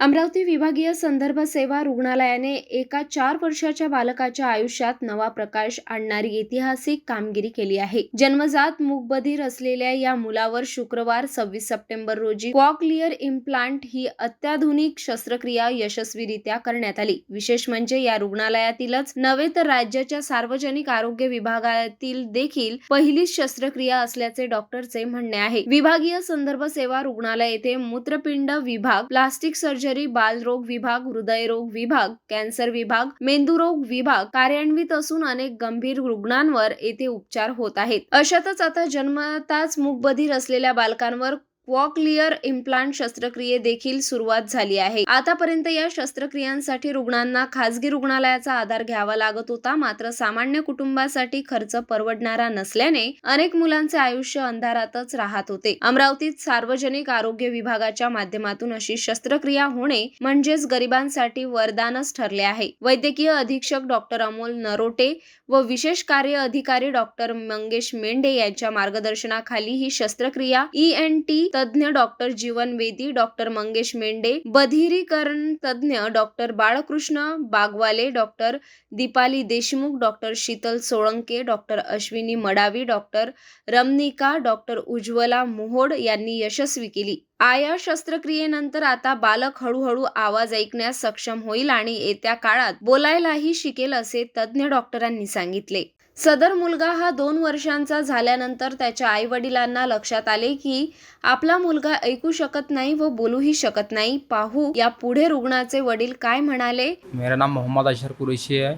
अमरावती विभागीय संदर्भ सेवा रुग्णालयाने एका चार वर्षाच्या बालकाच्या आयुष्यात नवा प्रकाश आणणारी ऐतिहासिक कामगिरी केली आहे. जन्मजात मूकबधीर असलेल्या या मुलावर शुक्रवार सव्वीस सप्टेंबर रोजी कॉकलिअर इम्प्लांट ही अत्याधुनिक शस्त्रक्रिया यशस्वीरित्या करण्यात आली. विशेष म्हणजे या रुग्णालयातीलच नव्हे तर राज्याच्या सार्वजनिक आरोग्य विभागातील देखील पहिलीच शस्त्रक्रिया असल्याचे डॉक्टरचे म्हणणे आहे. विभागीय संदर्भ सेवा रुग्णालय येथे मूत्रपिंड विभाग प्लास्टिक सर्जरी बालरोग विभाग हृदयरोग विभाग कॅन्सर विभाग मेंदुरोग विभाग कार्यान्वित असून अनेक गंभीर रुग्णांवर येथे उपचार होत आहेत. अशातच आता जन्मताच मुकबधीर असलेल्या बालकांवर क्वॉक्लिअर इम्प्लांट शस्त्रक्रिये देखील सुरुवात झाली आहे. आतापर्यंत या शस्त्रक्रियांसाठी रुग्णांना खासगी रुग्णालयाचा आधार घ्यावा लागत होता. मात्र सामान्य कुटुंबासाठी खर्च परवडणारा नसल्याने अनेक मुलांचे आयुष्य अंधारातच राहत होते. अमरावतीत सार्वजनिक आरोग्य विभागाच्या माध्यमातून अशी शस्त्रक्रिया होणे म्हणजेच गरिबांसाठी वरदानच ठरले आहे. वैद्यकीय अधीक्षक डॉक्टर अमोल नरोटे व विशेष कार्य अधिकारी डॉक्टर मंगेश मेंढे यांच्या मार्गदर्शनाखाली ही शस्त्रक्रिया ई एन टी तज्ज्ञ डॉक्टर जीवन वेदी डॉक्टर मंगेश मेंढे बधिरीकरण तज्ज्ञ doctor Balkrishna Bagwale doctor Deepali Deshmukh doctor Sheetal Solanke doctor Ashwini Madavi doctor Ramanika doctor Ujjwala Mohod यांनी यशस्वी केली. आया शस्त्रक्रियेनंतर आता बालक हळूहळू आवाज ऐकण्यास सक्षम होईल आणि येत्या काळात बोलायलाही शिकेल असे तज्ज्ञ डॉक्टरांनी सांगितले. सदर मुलगा हा दोन वर्षांचा झाल्यानंतर त्याच्या आई वडिलांना लक्षात आले की आपला मुलगा ऐकू शकत नाही व बोलूही शकत नाही. पाहू या पुढे रुग्णाचे वडील काय म्हणाले? मेरा नाम मोहम्मद अशर कुरैशी है.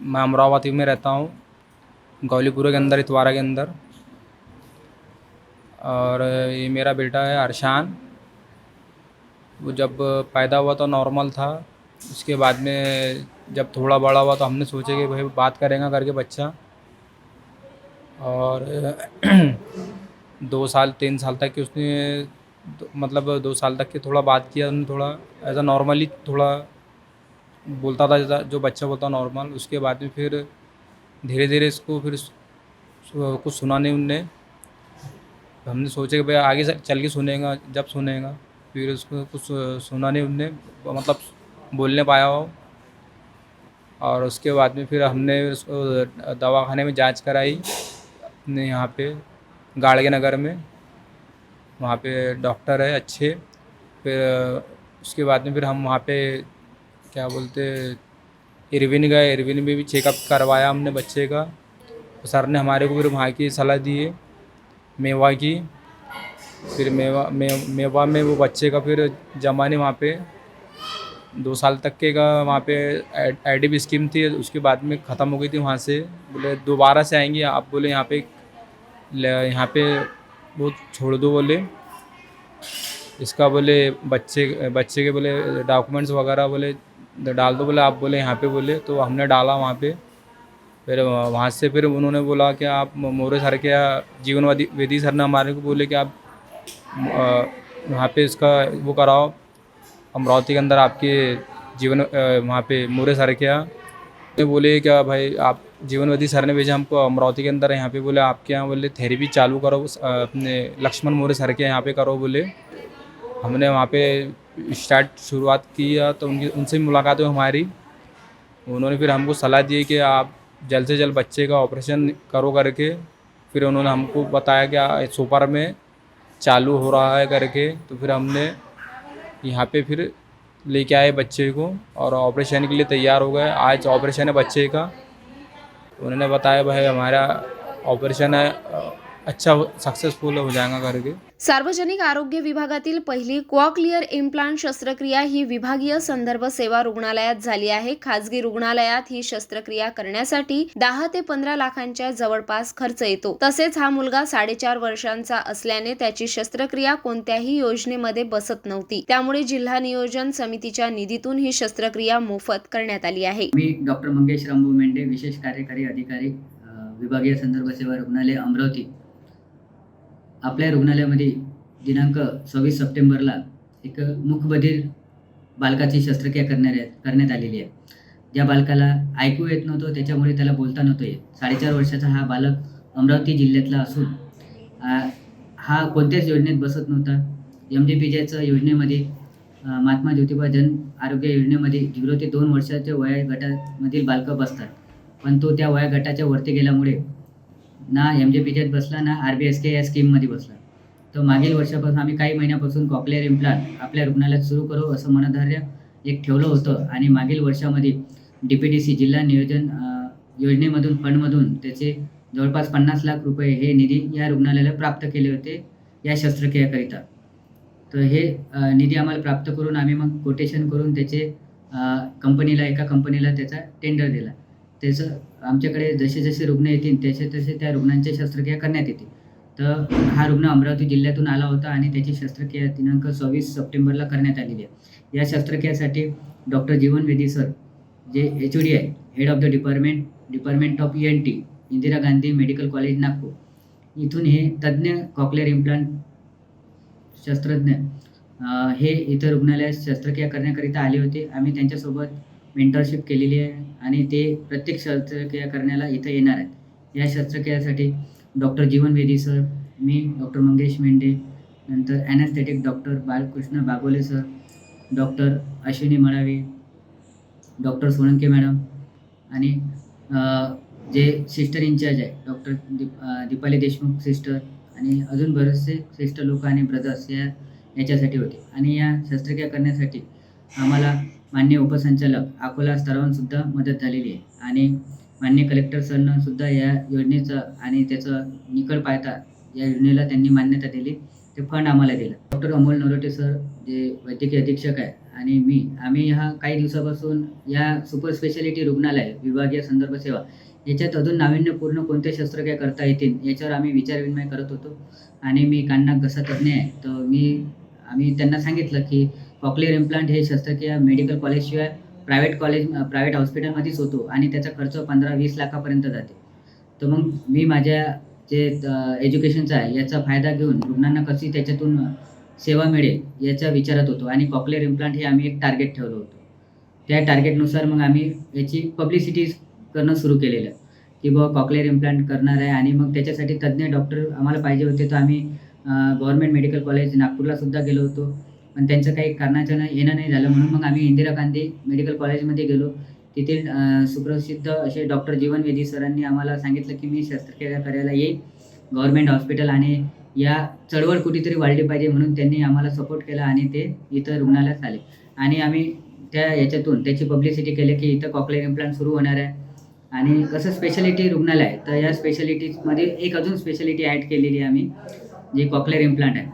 मैं अमरावती में रहता हूँ गौलीपुरा के अंदर इतवारा के अंदर। और ये मेरा बेटा है अरशान। वो जब पैदा हुआ तो नॉर्मल था। उसके बाद में जब थोड़ा बड़ा हुआ तो हमने सोचे कि भाई बात करेगा करके बच्चा। और, दो साल, तीन साल तक की उसने मतलब दो साल तक के थोड़ा बात किया थोड़ा एज अ नॉर्मली थोड़ा बोलता था जैसा, जो बच्चा बोलता नॉर्मल उसके बाद में फिर धीरे धीरे इसको फिर कुछ सुना नहीं उनने। हमने सोचा कि भाई आगे चल के सुनेगा, जब सुनेगा, फिर उसको कुछ सुना नहीं उनने मतलब बोलने पाया हो और उसके बाद में फिर हमने उसको दवाखाने में जाँच कराई। अपने यहाँ पे गाड़गे नगर में वहाँ पे डॉक्टर है अच्छे। फिर उसके बाद में फिर हम वहाँ पे क्या बोलते इरविन गए। इरविन में भी चेकअप करवाया हमने बच्चे का। तो सर ने हमारे को फिर वहाँ की सलाह दी है मेवा की। फिर मेवा मे, मेवा में वो बच्चे का फिर जमा नहीं वहाँ पे दो साल तक के का वहाँ पे आई स्कीम थी, उसके बाद में ख़त्म हो गई थी वहाँ से। बोले, दोबारा से आएँगे, आप बोले, यहाँ पे यहाँ पे वो छोड़ दो बोले। इसका बोले, बच्चे बच्चे के बोले डॉक्यूमेंट्स वगैरह बोले, डाल दो बोले, आप बोले, यहाँ पे बोले। तो हमने डाला वहाँ पे। फिर वहाँ से फिर उन्होंने बोला कि आप मोरे सर के जीवन वेदी सर ने हमारे को बोले कि आप वहाँ पे इसका वो कराओ। अमरावती के अंदर आपके जीवन वहाँ पे मोरे सर के यहाँ। बोले, क्या भाई आप जीवनवती सर ने भेजा हमको अमरावती के अंदर? यहाँ पे बोले, आपके यहाँ बोले थेरेपी चालू करो अपने लक्ष्मण मोरे सर के यहाँ पे करो, बोले। हमने वहाँ पे स्टार्ट शुरुआत किया तो उनकी, उनसे मुलाकात हुई हमारी। उन्होंने फिर हमको सलाह दी कि आप जल्द से जल्द बच्चे का ऑपरेशन करो करके। फिर उन्होंने हमको बताया कि सुपर में चालू हो रहा है करके। तो फिर हमने यहाँ पे फिर लेके आए बच्चे को और ऑपरेशन के लिए तैयार हो गए। आज ऑपरेशन है बच्चे का। उन्होंने बताया भाई हमारा ऑपरेशन है अच्छा सक्सेसफुल हो जाएगा करके। सार्वजनिक आरोग्य विभागातील पहिली क्वॉक्लिअर इम्प्लांट शस्त्रक्रिया ही विभागीय संदर्भ सेवा रुग्णालयात झाली आहे. खासगी रुग्णालयात ही शस्त्रक्रिया करण्यासाठी दहा ते पंधरा लाखांच्या जवळपास खर्च येतो. तसेच हा मुलगा साडेचार वर्षांचा असल्याने त्याची शस्त्रक्रिया कोणत्याही योजनेमध्ये बसत नव्हती. त्यामुळे जिल्हा नियोजन समितीच्या निधीतून ही शस्त्रक्रिया मोफत करण्यात आली आहे. मी डॉक्टर मंगेश रामभाऊ मेंढे विशेष कार्यकारी अधिकारी विभागीय संदर्भ सेवा रुग्णालय अमरावती. आपल्या रुग्णालयामध्ये दिनांक सव्वीस सप्टेंबरला एक मुखबधीर बालकाची शस्त्रक्रिया करण्यात करण्यात आलेली आहे. ज्या बालकाला ऐकू येत नव्हतं त्याच्यामुळे त्याला बोलता नव्हतं येत. साडेचार वर्षाचा हा बालक अमरावती जिल्ह्यातला असून हा कोणत्याच योजनेत बसत नव्हता. एम डी पी योजनेमध्ये महात्मा ज्योतिबा जन आरोग्य योजनेमध्ये झिरो ते दोन वर्षाच्या वया गटामधील बालकं बसतात. पण तो त्या वया गटाच्या वरती गेल्यामुळे ना एम जे पीच्यात बसला ना आर बी एस के या स्कीममध्ये बसला. तर मागील वर्षापासून आम्ही काही महिन्यापासून कॉकलेअर इम्प्लांट आपल्या रुग्णालयात सुरू करू असं मनधार्य एक ठेवलं होतं आणि मागील वर्षामध्ये डी पी डी सी जिल्हा नियोजन योजनेमधून फंडमधून त्याचे जवळपास पन्नास लाख रुपये हे निधी या रुग्णालयाला प्राप्त केले होते या शस्त्रक्रियाकरिता. तर हे निधी आम्हाला प्राप्त करून आम्ही मग कोटेशन करून त्याचे कंपनीला एका कंपनीला त्याचा टेंडर दिला. त्याचं आमच्याकडे जसे जसे रुग्ण येतील तसे तसे त्या रुग्णांची शस्त्रक्रिया करण्यात येते तर हा रुग्ण अमरावती जिल्ह्यातून आला होता आणि त्याची शस्त्रक्रिया दिनांक सव्वीस सप्टेंबरला करण्यात आलेली आहे. या शस्त्रक्रियासाठी डॉक्टर जीवन वेदी सर जे एच ओ डी आहे head of the department department of E N T Indira Gandhi medical college Nagpur. इथून हे तज्ज्ञ कॉकलेअर इम्प्लांट शस्त्रज्ञ हे इथं रुग्णालयात शस्त्रक्रिया करण्याकरिता आले होते. आम्ही त्यांच्यासोबत मेंटरशिप केलेली आहे आणि ते प्रत्येक शस्त्रक्रिया करण्याला इथं येणार आहेत. या शस्त्रक्रियासाठी डॉक्टर जीवन वेदी सर मी डॉक्टर मंगेश मेंढे नंतर anaesthetic doctor Balkrishna Bagole sir doctor Ashwini Malavi doctor Solanke madam आणि जे सिस्टर इन्चार्ज आहे डॉक्टर दीप दीपाली देशमुख सिस्टर आणि अजून बरेचसे सिस्टर लोक आणि ब्रदर्स या याच्यासाठी होते. आणि या शस्त्रक्रिया करण्यासाठी आम्हाला मान्य उपसंचालक अकोला स्तरावरून सुद्धा मदत झालेली आहे. आणि मान्य कलेक्टर सरनं सुद्धा या योजनेचं आणि त्याचं निकड पाहता या योजनेला त्यांनी मान्यता दिली. ते फंड आम्हाला दिलं. डॉक्टर अमोल नरोटे सर जे वैद्यकीय अधीक्षक आहे आणि मी आम्ही ह्या काही दिवसापासून या सुपर स्पेशालिटी रुग्णालय विभागीय संदर्भ सेवा याच्यात अजून नाविन्यपूर्ण कोणत्या शस्त्रक्रिया करता येतील याच्यावर आम्ही विचारविनिमय करत होतो. आणि मी कान्ना घसा तज्ज्ञ आहे. तर मी आम्ही त्यांना सांगितलं की कॉक्लिअर इम्प्लांट हे शस्त्रक्रिया मेडिकल कॉलेजशिवाय प्रायव्हेट कॉलेज प्रायव्हेट हॉस्पिटलमध्येच होतो आणि त्याचा खर्च पंधरा वीस लाखापर्यंत जाते. तर मग मी माझ्या जे एज्युकेशनचं आहे याचा फायदा घेऊन रुग्णांना कशी त्याच्यातून सेवा मिळेल याचा विचारत होतो आणि कॉक्लिअर इम्प्लांट हे आम्ही एक टार्गेट ठेवलं होतं. त्या टार्गेटनुसार मग आम्ही याची पब्लिसिटी करणं सुरू केलेलं. की बुवा कॉक्लिअर इम्प्लांट करणार आहे आणि मग त्याच्यासाठी तज्ज्ञ डॉक्टर आम्हाला पाहिजे होते. तर आम्ही गव्हर्नमेंट मेडिकल कॉलेज नागपूरला सुद्धा गेलो होतो. पण त्यांचं काही कारणाच्यानं येणं नाही झालं. म्हणून मग आम्ही इंदिरा गांधी मेडिकल कॉलेजमध्ये गेलो. तेथील सुप्रसिद्ध असे डॉक्टर जीवन वेदी सरांनी आम्हाला सांगितलं की मी शस्त्रक्रिया करायला येईल गव्हर्नमेंट हॉस्पिटल आणि या चळवळ कुठेतरी वाढली पाहिजे म्हणून त्यांनी आम्हाला सपोर्ट केला आणि ते इथं रुग्णालयात आले. आणि आम्ही त्या याच्यातून त्याची पब्लिसिटी केली की इथं कॉकलेअर इम्प्लांट सुरू होणार आहे. आणि कसं स्पेशालिटी रुग्णालय आहे तर या स्पेशालिटीमध्ये एक अजून स्पेशालिटी ॲड केलेली आहे आम्ही जे कॉकलेअर इम्प्लांट आहे.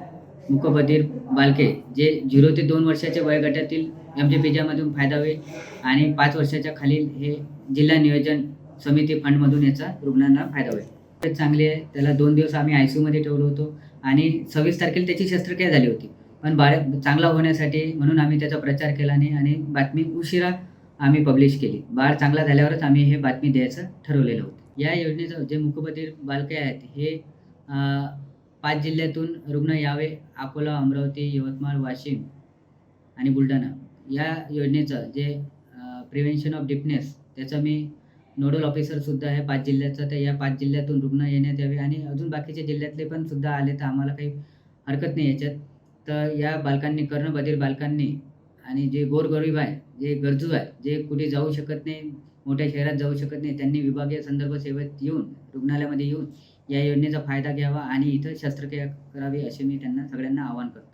मुकबधीर बालके जे झिरो ते दोन वर्षाच्या वयोगटातील एम जे पीजामधून फायदा होईल आणि पाच वर्षाच्या खालील हे जिल्हा नियोजन समिती फंडमधून याचा रुग्णांना फायदा होईल. ते चांगली आहे. त्याला दोन दिवस आम्ही आय सी यूमध्ये ठेवलो होतो आणि सव्वीस तारखेला त्याची शस्त्रक्रिया झाली होती. पण बाळ चांगला होण्यासाठी म्हणून आम्ही त्याचा प्रचार केला नाही आणि बातमी उशिरा आम्ही पब्लिश केली. बाळ चांगला झाल्यावरच आम्ही हे बातमी द्यायचं ठरवलेलं होतं. या योजनेचं जे मुकबधीर बालके आहेत हे पाच जिल्ह्यातून रुग्ण यावे. अकोला अमरावती यवतमाळ वाशिम आणि बुलढाणा. या योजनेचं जे प्रिव्हेन्शन ऑफ डिपनेस त्याचं मी नोडल ऑफिसरसुद्धा आहे पाच जिल्ह्याचं. तर या पाच जिल्ह्यातून रुग्ण येण्यात यावे आणि अजून बाकीचे जिल्ह्यातले पण सुद्धा आले तर आम्हाला काही हरकत नाही याच्यात. तर या बालकांनी कर्णबधीर बालकांनी आणि जे गोरगरीब आहे जे गरजू आहे जे कुठे जाऊ शकत नाही मोठ्या शहरात जाऊ शकत नाही त्यांनी विभागीय संदर्भ सेवेत येऊन रुग्णालयामध्ये येऊन या योजनेचा फायदा घ्यावा आणि इथं शस्त्रक्रिया करावी असे मी त्यांना सगळ्यांना आवाहन करतो.